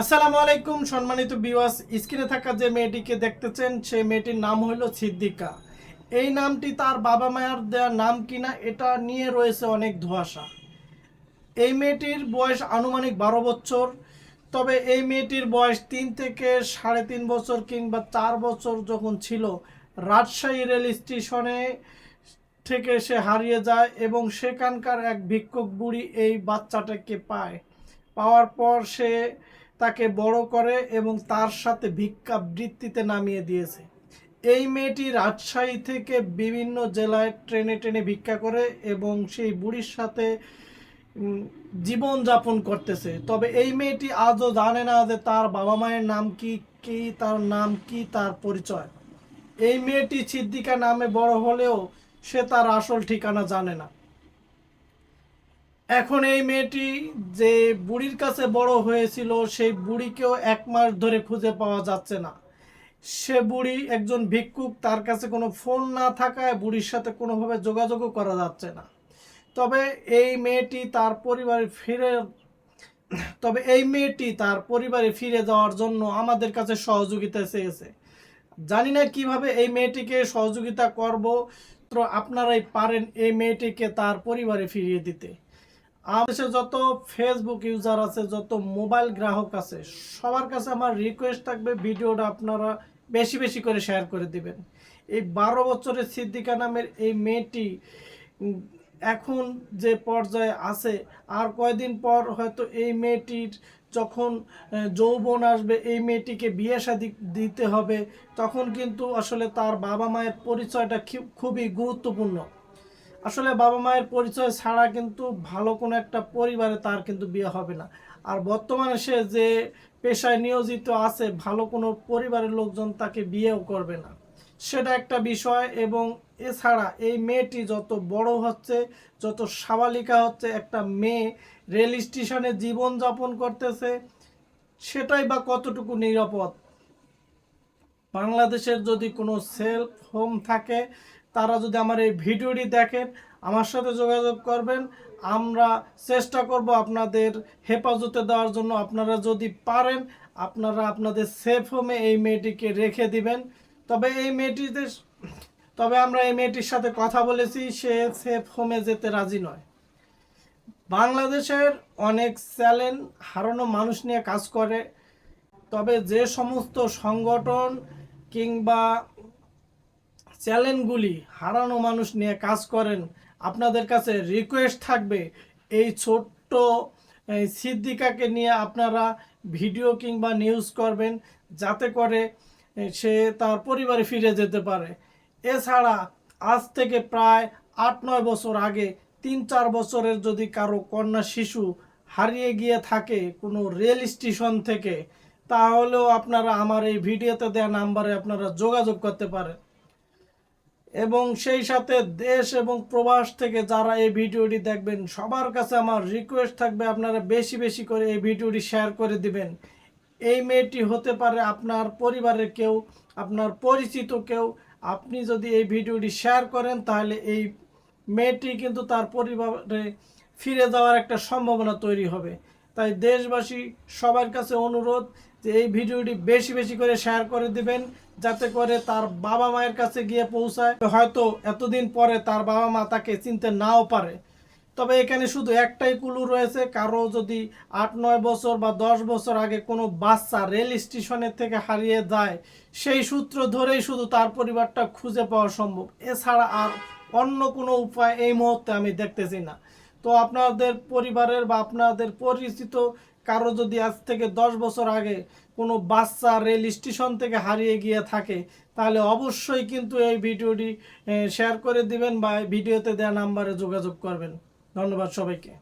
আসসালামু আলাইকুম সম্মানিত বিওয়াস স্ক্রিনে থাকা যে মেয়েটিকে দেখতেছেন, সেই মেয়েটির নাম হলো সিদ্দিকা। এই নামটি তার বাবা মায়ের দেওয়া নাম কিনা, এটা নিয়ে রয়েছে অনেক ধোঁয়াশা। এই মেয়েটির বয়স আনুমানিক বারো বছর, তবে এই মেয়েটির বয়স তিন থেকে সাড়ে তিন বছর কিংবা চার বছর যখন ছিল, রাজশাহী রেল স্টেশনে থেকে সে হারিয়ে যায় এবং সেখানকার এক ভিক্ষুক বুড়ি এই বাচ্চাটাকে পায়। পাওয়ার পর সে তাকে বড় করে এবং তার সাথে ভিক্ষা বৃত্তিতে নামিয়ে দিয়েছে। এই মেয়েটি রাজশাহী থেকে বিভিন্ন জেলায় ট্রেনে ট্রেনে ভিক্ষা করে এবং সেই বুড়ির সাথে জীবন যাপন করতেছে। তবে এই মেয়েটি আজও জানে না যে তার বাবা মায়ের নাম কি কি তার নাম, কি তার পরিচয়। এই মেয়েটি সিদ্দিকা নামে বড় হলেও সে তার আসল ঠিকানা জানে না। এখন এই মেয়েটি যে বুড়ির কাছে বড় হয়েছিল, সেই বুড়িকেও এক মাস ধরে খুঁজে পাওয়া যাচ্ছে না। সে বুড়ি একজন ভিক্ষুক, তার কাছে কোনো ফোন না থাকায় বুড়ির সাথে কোনোভাবে যোগাযোগও করা যাচ্ছে না। তবে এই মেয়েটি তার পরিবারে ফিরে, তবে এই মেয়েটি তার পরিবারে ফিরে যাওয়ার জন্য আমাদের কাছে সহযোগিতা চেয়েছে। জানি না কীভাবে এই মেয়েটিকে সহযোগিতা করব, তো আপনারাই পারেন এই মেয়েটিকে তার পরিবারে ফিরিয়ে দিতে। আমাদের যত ফেসবুক ইউজার আছে, যত মোবাইল গ্রাহক আছে, সবার কাছে আমার রিকোয়েস্ট থাকবে ভিডিওটা আপনারা বেশি বেশি করে শেয়ার করে দিবেন। এই বারো বছরের সিদ্দিকা নামের এই মেয়েটি এখন যে পর্যায়ে আছে, আর কয়দিন পর হয়তো এই মেয়েটির যখন যৌবন আসবে, এই মেয়েটিকে বিয়ে শাদী দিতে হবে, তখন কিন্তু আসলে তার বাবা মায়ের পরিচয়টা খুবই গুরুত্বপূর্ণ। আসলে বাবা মায়ের পরিচয় ছাড়া কিন্তু ভালো কোনো একটা পরিবারে তার কিন্তু বিয়ে হবে না। আর বর্তমানে সে যে পেশায় নিয়োজিত আছে, ভালো কোনো পরিবারের লোকজন তাকে বিয়েও করবে না। সেটা একটা বিষয় এবং এছাড়া এই মেয়েটি যত বড় হচ্ছে, যত সাবালিকা হচ্ছে, একটা মেয়ে রেল স্টেশনে জীবনযাপন করতেছে, সেটাই বা কতটুকু নিরাপদ? বাংলাদেশের যদি কোনো সেলফ হোম থাকে তারা যদি আমার এই ভিডিওটি দেখেন, আমার সাথে যোগাযোগ করবেন। আমরা চেষ্টা করব আপনাদের হেফাজতে দেওয়ার জন্য। আপনারা যদি পারেন, আপনারা আপনাদের সেফ হোমে এই মেয়েটিকে রেখে দিবেন। তবে এই মেয়েটিতে, তবে আমরা এই মেয়েটির সাথে কথা বলেছি, সে সেফ হোমে যেতে রাজি নয়। বাংলাদেশের অনেক চ্যালেঞ্জ, হারানো মানুষ নিয়ে কাজ করে। তবে যে সমস্ত সংগঠন কিংবা চ্যালেঞ্জগুলি হারানো মানুষ নিয়ে কাজ করেন। আপনাদের কাছে রিকোয়েস্ট থাকবে, এই ছোট্ট সিদ্দিকাকে নিয়ে আপনারা ভিডিও কিংবা নিউজ করবেন, যাতে করে সে তার পরিবারে ফিরে যেতে পারে। এছাড়া আজ থেকে প্রায় আট নয় বছর আগে তিন চার বছরের যদি কারও কন্যা শিশু হারিয়ে গিয়ে থাকে কোনো রেল স্টেশন থেকে, তাহলেও আপনারা আমার এই ভিডিওতে দেওয়া নাম্বারে আপনারা যোগাযোগ করতে পারেন। এবং সেই সাথে দেশ এবং প্রবাস থেকে যারা এই ভিডিওটি দেখবেন, সবার কাছে আমার রিকোয়েস্ট থাকবে আপনারা বেশি বেশি করে এই ভিডিওটি শেয়ার করে দিবেন। এই মেয়েটি হতে পারে আপনার পরিবারের কেউ, আপনার পরিচিত কেউ। আপনি যদি এই ভিডিওটি শেয়ার করেন, তাহলে এই মেয়েটি কিন্তু তার পরিবারে ফিরে যাওয়ার একটা সম্ভাবনা তৈরি হবে। তাই দেশবাসী সবার কাছে অনুরোধ যে এই ভিডিওটি বেশি বেশি করে শেয়ার করে দিবেন, যাতে করে তার বাবা মায়ের কাছে গিয়ে পৌঁছায়। হয়তো এতদিন পরে তার বাবা মা তাকে চিনতে নাও পারে। তবে এখানে শুধু একটাই কুলু রয়েছে, কারও যদি আট, নয় বছর বা দশ বছর আগে কোনো বাচ্চা রেল স্টেশনের থেকে হারিয়ে যায়, সেই সূত্র ধরেই শুধু তার পরিবারটা খুঁজে পাওয়া সম্ভব। এছাড়া আর অন্য কোনো উপায় এই মুহূর্তে আমি দেখতেছি না। তো আপনাদের পরিবারের বা আপনাদের পরিচিত কারও যদি আজ থেকে দশ বছর আগে কোনো বাচ্চা রেল স্টেশন থেকে হারিয়ে গিয়ে থাকে, তাহলে অবশ্যই কিন্তু এই ভিডিওটি শেয়ার করে দিবেন বা ভিডিওতে দেওয়া নাম্বারে যোগাযোগ করবেন। ধন্যবাদ সবাইকে।